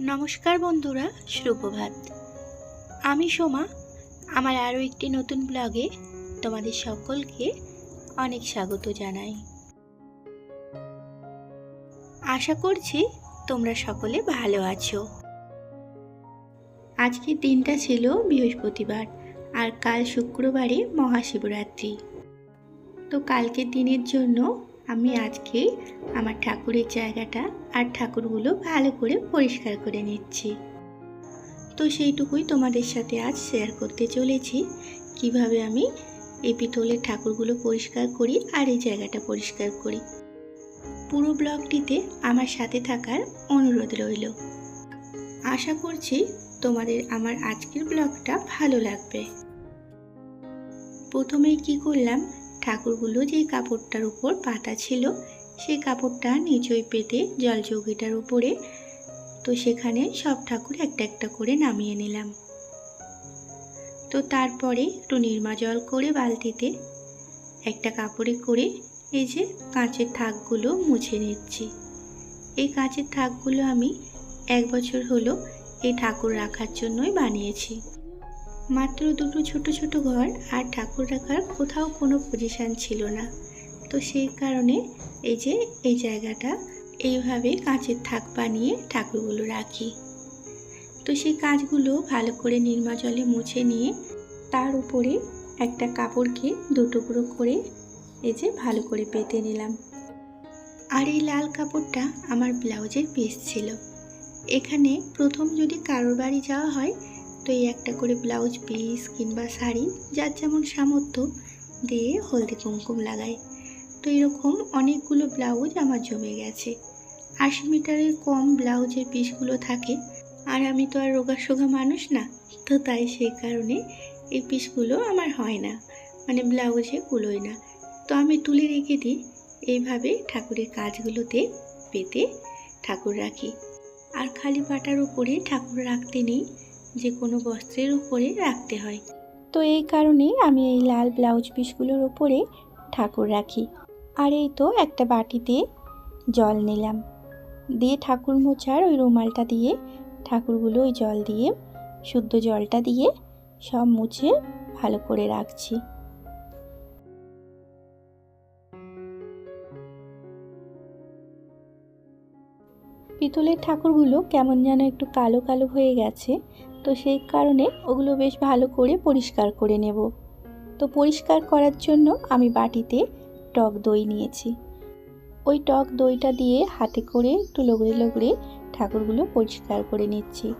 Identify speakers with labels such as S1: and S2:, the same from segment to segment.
S1: নমস্কার বন্ধুরা সুপ্রভাত আমি সোমা, আমার আরও একটি নতুন ব্লগে তোমাদের সকলকে অনেক স্বাগত জানাই। আশা করছি তোমরা সকলে ভালো আছো। আজকের দিনটা ছিল বৃহস্পতিবার আর কাল শুক্রবারে মহাশিবরাত্রি। তো কালকের দিনের জন্য আমি আজকে আমার ঠাকুরের জায়গাটা আর ঠাকুরগুলো ভালো করে পরিষ্কার করে নিচ্ছি। তো সেইটুকুই তোমাদের সাথে আজ শেয়ার করতে চলেছি। কীভাবে আমি এই পিতলের ঠাকুরগুলো পরিষ্কার করি আর এই জায়গাটা পরিষ্কার করি। পুরো ব্লগটিতে আমার সাথে থাকার অনুরোধ রইল। আশা করছি তোমাদের আমার আজকের ব্লগটা ভালো লাগবে। প্রথমেই কি করলাম ঠাকুরগুলো যে কাপড়টার উপর পাতা ছিল, সেই কাপড়টা নিচই পেতে জল চৌকিটার উপরে, তো সেখানে সব ঠাকুর একটা একটা করে নামিয়ে নিলাম। তো তারপরে একটু নির্মা জল করে বালতিতে একটা কাপড়ে করে এই যে কাঁচের থাকগুলো মুছে নিচ্ছি। এই কাঁচের থাকগুলো আমি এক বছর হলো এই ঠাকুর রাখার জন্যই বানিয়েছি। মাত্র দুটো ছোট ছোট ঘর আর ঠাকুর রাখার কোথাও কোনো পজিশান ছিল না। তো সেই কারণে এই যে এই জায়গাটা, এইভাবে কাঁচের থাক বানিয়ে ঠাকুরগুলো রাখি। তো সেই কাজগুলো ভালো করে নির্মা জলে মুছে নিয়ে তার উপরে একটা কাপড়কে দুটুকরো করে এই যে ভালো করে পেতে নিলাম। আর এই লাল কাপড়টা আমার ব্লাউজের পিস ছিল। এখানে প্রথম যদি কারোর বাড়ি যাওয়া হয় এই একটা করে ব্লাউজ পিস কিংবা শাড়ি, যার যেমন সামর্থ্য দিয়ে হলদি কুমকুম লাগাই। তো এরকম অনেকগুলো ব্লাউজ আমার জমে গেছে। আশি মিটারের কম ব্লাউজের পিসগুলো থাকে। আর আমি তো আর রোগা সোগা মানুষ না, তো তাই সেই কারণে এই পিসগুলো আমার হয় না। মানে ব্লাউজে কুলোয় না। তো আমি তুলে রেখে দিই। এইভাবে ঠাকুরের কাজগুলোতে পেতে ঠাকুর রাখি। আর খালি পাটার উপরে ঠাকুর রাখতে নেই। যে কোনো বস্ত্রের উপরে রাখতে হয়। তো এই কারণেই আমি এই লাল ব্লাউজ পিসগুলোর উপরে ঠাকুর রাখি। আর এই তো একটা বাটিতে জল নিলাম। দিয়ে ঠাকুর মোছার ওই রুমালটা দিয়ে, ঠাকুরগুলো ওই জল দিয়ে, শুদ্ধ জলটা দিয়ে সব মুছে ভালো করে রাখছি। পিতলের ঠাকুরগুলো কেমন যেন একটু কালো কালো হয়ে গেছে। তো সেই কারণে ওগুলো বেশ ভালো করে পরিষ্কার করে নেব। তো পরিষ্কার করার জন্য আমি বাটিতে টক দই নিয়েছি। ওই টক দইটা দিয়ে হাতে করে একটু লগড়ে লগড়ে ঠাকুরগুলো পরিষ্কার করে নিচ্ছি।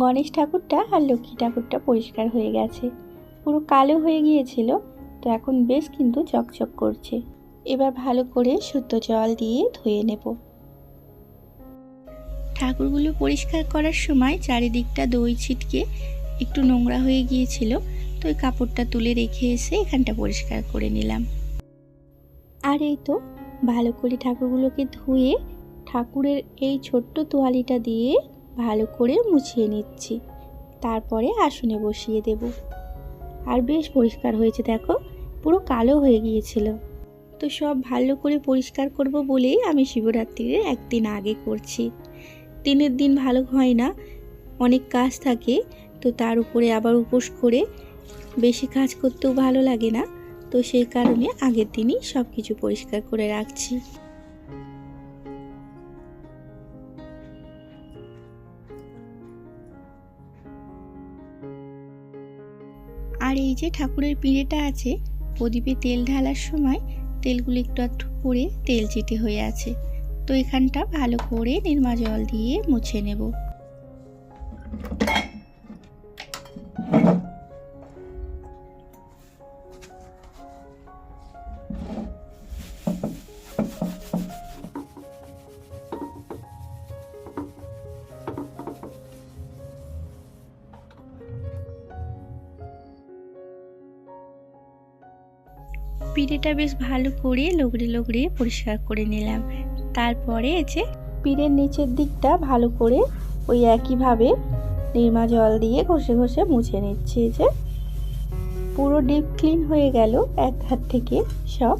S1: গণেশ ঠাকুরটা আর লক্ষ্মী ঠাকুরটা পরিষ্কার হয়ে গেছে। পুরো কালো হয়ে গিয়েছিল, তো এখন বেশ কিন্তু চকচক করছে। এবার ভালো করে শুদ্ধ জল দিয়ে ধুয়ে নেব। ঠাকুরগুলো পরিষ্কার করার সময় চারিদিকটা দই ছিটকে একটু নোংরা হয়ে গিয়েছিল, তো ওই কাপড়টা তুলে রেখে এসে এখানটা পরিষ্কার করে নিলাম। আর এই তো ভালো করে ঠাকুরগুলোকে ধুয়ে ঠাকুরের এই ছোট্ট তোয়ালিটা দিয়ে ভালো করে মুছিয়ে নিচ্ছি। তারপরে আসনে বসিয়ে দেব। আর বেশ পরিষ্কার হয়েছে, দেখো। পুরো কালো হয়ে গিয়েছিল। তো সব ভালো করে পরিষ্কার করব বলেই আমি শিবরাত্রির একদিন আগে করছি। দিনের দিন ভালো হয় না, অনেক কাজ থাকে, তো তার উপরে আবার উপোস করে বেশি কাজ করতেও ভালো লাগে না। তো সেই কারণে আগের দিনই সব কিছু পরিষ্কার করে রাখছি। আর এই যে ঠাকুরের পিঁড়েটা আছে, প্রদীপে তেল ঢালার সময় তেলগুলো একটু একটু করে তেল চেটে হয়ে আছে। তো এখানটা ভালো করে নির্মা জল দিয়ে মুছে নেব। পিঠেটা বেশ ভালো করে লগড়ে লগড়ে পরিষ্কার করে নিলাম। তারপরে যে পিঁড়ের নিচের দিকটা ভালো করে ওই একইভাবে নির্মা জল দিয়ে ঘষে ঘষে মুছে নিচ্ছি যে। পুরো ডিপ ক্লিন হয়ে গেল এক হাত থেকে সব।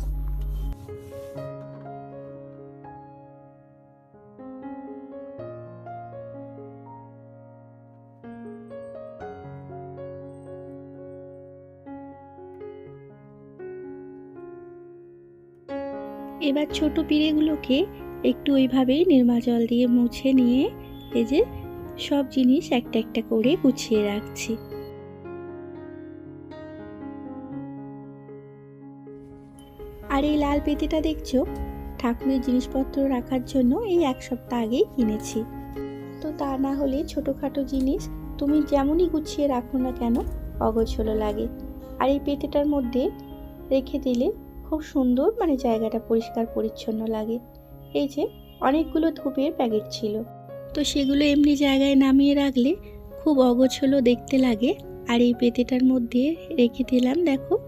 S1: এবার ছোট পিঁড়েগুলোকে একটু ওইভাবেই নির্মা জল দিয়ে মুছে নিয়ে এই যে সব জিনিস একটা একটা করে গুছিয়ে রাখছি। আর এই লাল পেতিটা দেখছ? ঠাকুরের জিনিসপত্র রাখার জন্য এই এক সপ্তাহ আগেই কিনেছি। তো তা না হলে ছোটোখাটো জিনিস তুমি যেমনই গুছিয়ে রাখো না কেন, অগোছলো লাগে। আর এই পেটেটার মধ্যে রেখে দিলে খুব সুন্দর মানে জায়গাটা পরিষ্কার পরিচ্ছন্ন লাগে। এই যে অনেকগুলো ধূপের প্যাকেট ছিল। তো সেগুলো এমনি জায়গায় নামিয়ে রাখলে খুব অগোছলো দেখতে লাগে। আর এই পেতেটার মধ্যে রেখে দিলাম, দেখো,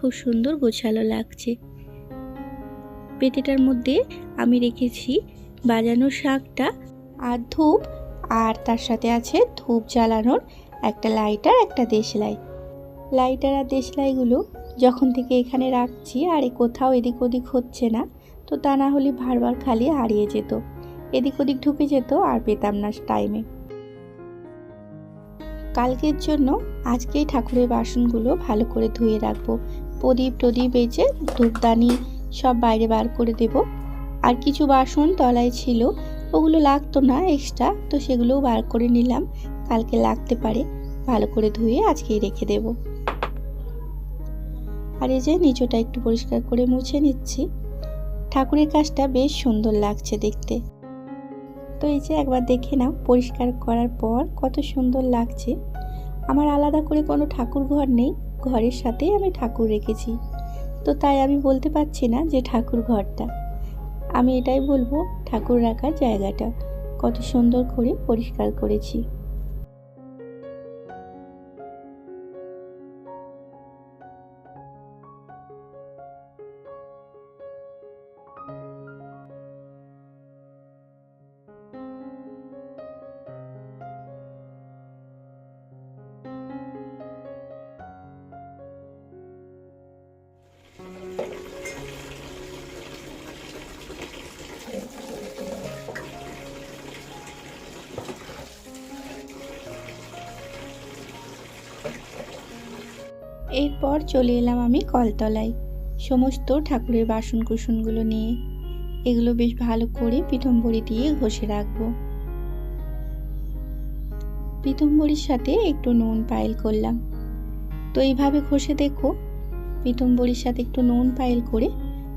S1: খুব সুন্দর গোছালো লাগছে। পেতেটার মধ্যে আমি রেখেছি বাজানো শাকটা আর ধূপ, আর তার সাথে আছে ধূপ জ্বালানোর একটা লাইটার, একটা দেশলাই। লাইটার আর দেশলাইগুলো যখন থেকে এখানে রাখছি আর কোথাও এদিক ওদিক হচ্ছে না, তো তা না হলে বারবার খালি হারিয়ে যেত। এদিক ওদিক ঢুকে যেত আর পেতাম না টাইমে কালকের জন্য আজকেই ঠাকুরের বাসনগুলো ভালো করে ধুয়ে রাখব। প্রদীপ টদীপ বেজে ধূপদানি সব বাইরে বার করে দেব। আর কিছু বাসন তলায় ছিল, ওগুলো লাগতো না এক্সট্রা তো সেগুলোও বার করে নিলাম। কালকে লাগতে পারে, ভালো করে ধুয়ে আজকেই রেখে দেবো। আর এই যে নিচটা একটু পরিষ্কার করে মুছে নিচ্ছি। ঠাকুরের কাজটা বেশ সুন্দর লাগছে দেখতে। তো এই যে একবার দেখে নাও, পরিষ্কার করার পর কত সুন্দর লাগছে। আমার আলাদা করে কোনো ঠাকুর ঘর নেই, ঘরের সাথেই আমি ঠাকুর রেখেছি। তো তাই আমি বলতে পারছি না যে ঠাকুর ঘরটা। আমি এটাই বলব, ঠাকুর রাখার জায়গাটা। কত সুন্দর করে পরিষ্কার করেছি। এরপর চলে এলাম আমি কলতলায়। সমস্ত ঠাকুরের বাসন কুসনগুলো নিয়ে। এগুলো বেশ ভালো করে পিঠম্বরি দিয়ে ঘষে রাখব। পিতম্বরির সাথে একটু নুন পাইল করলাম। তো এইভাবে ঘষে দেখো পিতম্বরির সাথে একটু নুন পাইল করে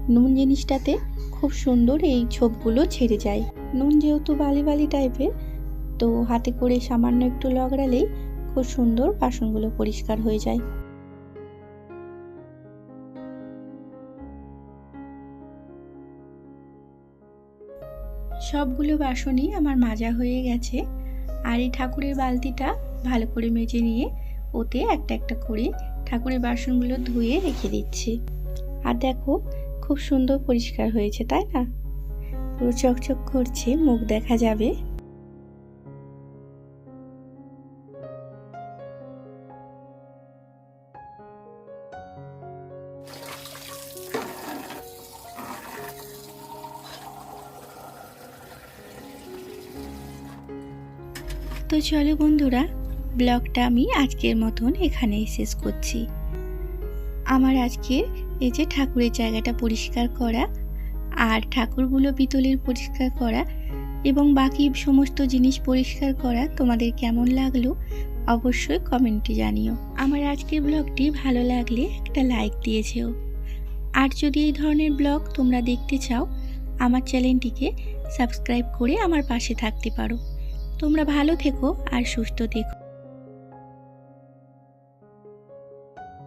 S1: নুন জিনিসটাতে খুব সুন্দর এই ছোপগুলো ছেড়ে যায়। নুন যেহেতু বালি বালি টাইপের তো হাতে করে সামান্য একটু লগড়ালেই খুব সুন্দর বাসনগুলো পরিষ্কার হয়ে যায়। সবগুলো বাসনই আমার মাজা হয়ে গেছে আর এই ঠাকুরের বালতিটা ভালো করে মেজে নিয়ে ওতে একটা একটা করে ঠাকুরের বাসনগুলো ধুয়ে রেখে দিচ্ছি। আর দেখো, খুব সুন্দর পরিষ্কার হয়েছে, তাই না? পুরো চকচক করছে, মুখ দেখা যাবে। তো চলো বন্ধুরা, ব্লগটা আমি আজকের মতন এখানেই শেষ করছি। আমার আজকে এই যে ঠাকুরের জায়গাটা পরিষ্কার করা আর ঠাকুরগুলো পিতলের পরিষ্কার করা এবং বাকি সমস্ত জিনিস পরিষ্কার করা তোমাদের কেমন লাগল অবশ্যই কমেন্টে জানিও। আমার আজকের ব্লগটি ভালো লাগলে একটা লাইক দিয়েছেও আর যদি এই ধরনের ব্লগ তোমরা দেখতে চাও, আমার চ্যানেলটিকে সাবস্ক্রাইব করে আমার পাশে থাকতে পারো। তোমরা ভালো থেকো আর সুস্থ থেকো।